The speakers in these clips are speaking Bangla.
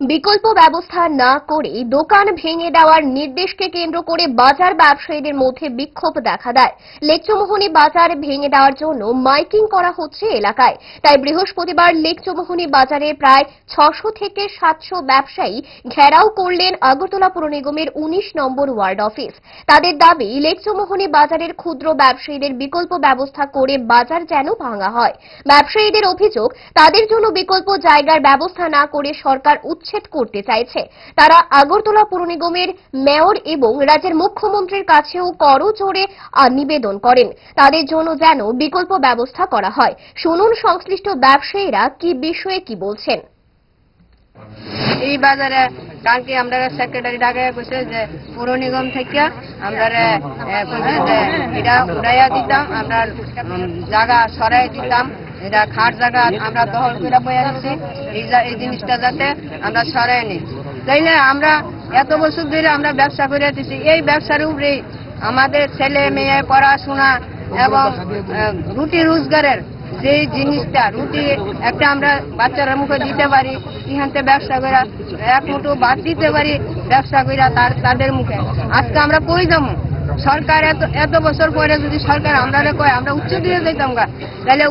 বিকল্প ব্যবস্থা না করে দোকান ভেঙে দেওয়ার নির্দেশকে কেন্দ্র করে বাজার ব্যবসায়ীদের মধ্যে বিক্ষোভ দেখা দেয়। লেকচমোহনী বাজার ভেঙে দেওয়ার জন্য মাইকিং করা হচ্ছে এলাকায়। তাই বৃহস্পতিবার লেকচমোহনী বাজারে প্রায় ছশো থেকে সাতশো ব্যবসায়ী ঘেরাও করলেন আগরতলা পুর নিগমের উনিশ নম্বর ওয়ার্ড অফিস। তাদের দাবি, লেকচমোহনী বাজারের ক্ষুদ্র ব্যবসায়ীদের বিকল্প ব্যবস্থা করে বাজার যেন ভাঙা হয়। ব্যবসায়ীদের অভিযোগ, তাদের জন্য বিকল্প জায়গার ব্যবস্থা না করে সরকার উচ্ছেদ করতে চাইছে। তারা আগরতলা পুর নিগমের মেয়র এবং রাজ্যের মুখ্যমন্ত্রীর কাছেও করজোড়ে আহ, নিবেদন করেন। তাদের জন্য যেন বিকল্প ব্যবস্থা করা হয়। শুনুন সংশ্লিষ্ট ব্যবসায়ীরা কি বিষয়ে কি বলছেন। এই বাজারে কালকে আমরা সেক্রেটারি ঢাকায় কইছে যে পৌর নিগম থেকে আমরা এটা উড়াইয়া দিতাম আমরা জায়গা সরাই দিতাম। এটা খাট জায়গা আমরা দখল করে বইয়া দিচ্ছি এই জিনিসটা যাতে আমরা সরাই নিই তাইলে আমরা এত বছর ধরে আমরা ব্যবসা করে দিচ্ছি এই ব্যবসার উপরেই আমাদের ছেলে মেয়ে, পড়াশোনা এবং রুটি রোজগারের যে জিনিসটা, রুটি একটা আমরা বাচ্চারা মুখে দিতে পারি ইহানতে ব্যবসা করে এক মুঠো ভাত দিতে পারি, ব্যবসা করে তাদের মুখে। আজকে আমরা কই যাব? সরকার এত এত বছর পরে যদি সরকার আমরা কয়, আমরা উচ্চ দিয়ে যেতাম গা। তাহলে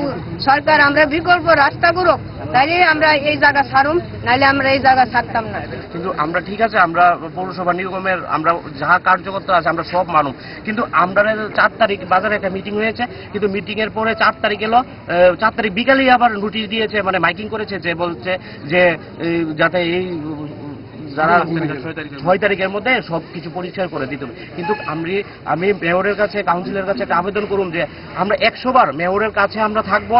সরকার আমরা বিকল্প রাস্তা করুক তাহলে আমরা এই জায়গা ছাড়ুম নাহলে আমরা এই জায়গা ছাড়তাম না। কিন্তু আমরা ঠিক আছে, আমরা পৌরসভা নিগমের, আমরা যাহা কার্যকর্তা আছে, আমরা সব মানুষ কিন্তু আমরা চার তারিখ বাজারে একটা মিটিং হয়েছে, কিন্তু মিটিং এর পরে চার তারিখ এলো চার তারিখ বিকালেই আবার নোটিশ দিয়েছে মানে মাইকিং করেছে, যে বলছে যে যাতে এই যারা ছয় তারিখের মধ্যে সব কিছু পরিষ্কার করে দিতে হবে। কিন্তু আমি আমি মেয়রের কাছে কাউন্সিলের কাছে একটা আবেদন করুন যে আমরা একশো বার মেয়রের কাছে আমরা থাকব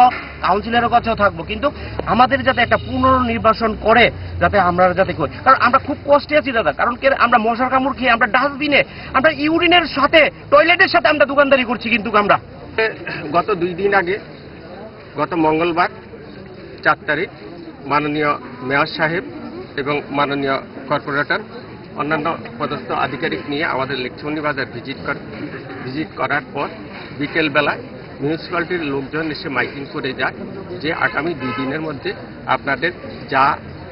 কাউন্সিলরের কাছেও থাকব। কিন্তু আমাদের যাতে একটা পুনর্নির্বাচন করে যাতে আমরা যাতে করি। কারণ আমরা খুব কষ্টে আছি দাদা। কারণ কি আমরা মশার কামড় খেয়ে আমরা ডাস্টবিনে আমরা ইউরিনের সাথে টয়লেটের সাথে আমরা দোকানদারি করছি কিন্তু আমরা। গত দুই দিন আগে গত মঙ্গলবার চার তারিখ মাননীয় মেয়র সাহেব এবং মাননীয় কর্পোরেটর, অন্যান্য পদস্থ আধিকারিক নিয়ে আমাদের লেকচমনি বাজার ভিজিট করে, ভিজিট করার পর বিকেলবেলায় মিউনিসিপ্যালিটির লোকজন এসে মাইকিং করে যায় যে আগামী দুই দিনের মধ্যে আপনাদের যা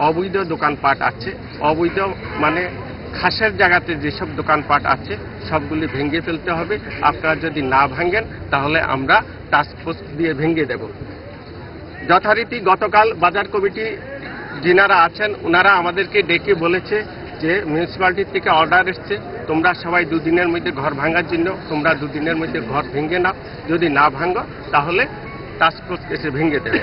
অবৈধ দোকানপাট আছে, অবৈধ মানে খাসের জায়গাতে যেসব দোকানপাট আছে, সবগুলি ভেঙে ফেলতে হবে। আপনারা যদি না ভাঙেন, তাহলে আমরা টাস্ক ফোর্স দিয়ে ভেঙে দেব। যথারীতি গতকাল বাজার কমিটি যিনারা আছেন ওনারা আমাদেরকে ডেকে বলেছে যে মিউনিসিপ্যালিটি থেকে অর্ডার এসছে, তোমরা সবাই দুদিনের মধ্যে ঘর ভাঙার জন্য, তোমরা দুদিনের মধ্যে ঘর ভেঙে নাও। যদি না ভাঙো, তাহলে টাস্ক ফোর্স এসে ভেঙে দেবে।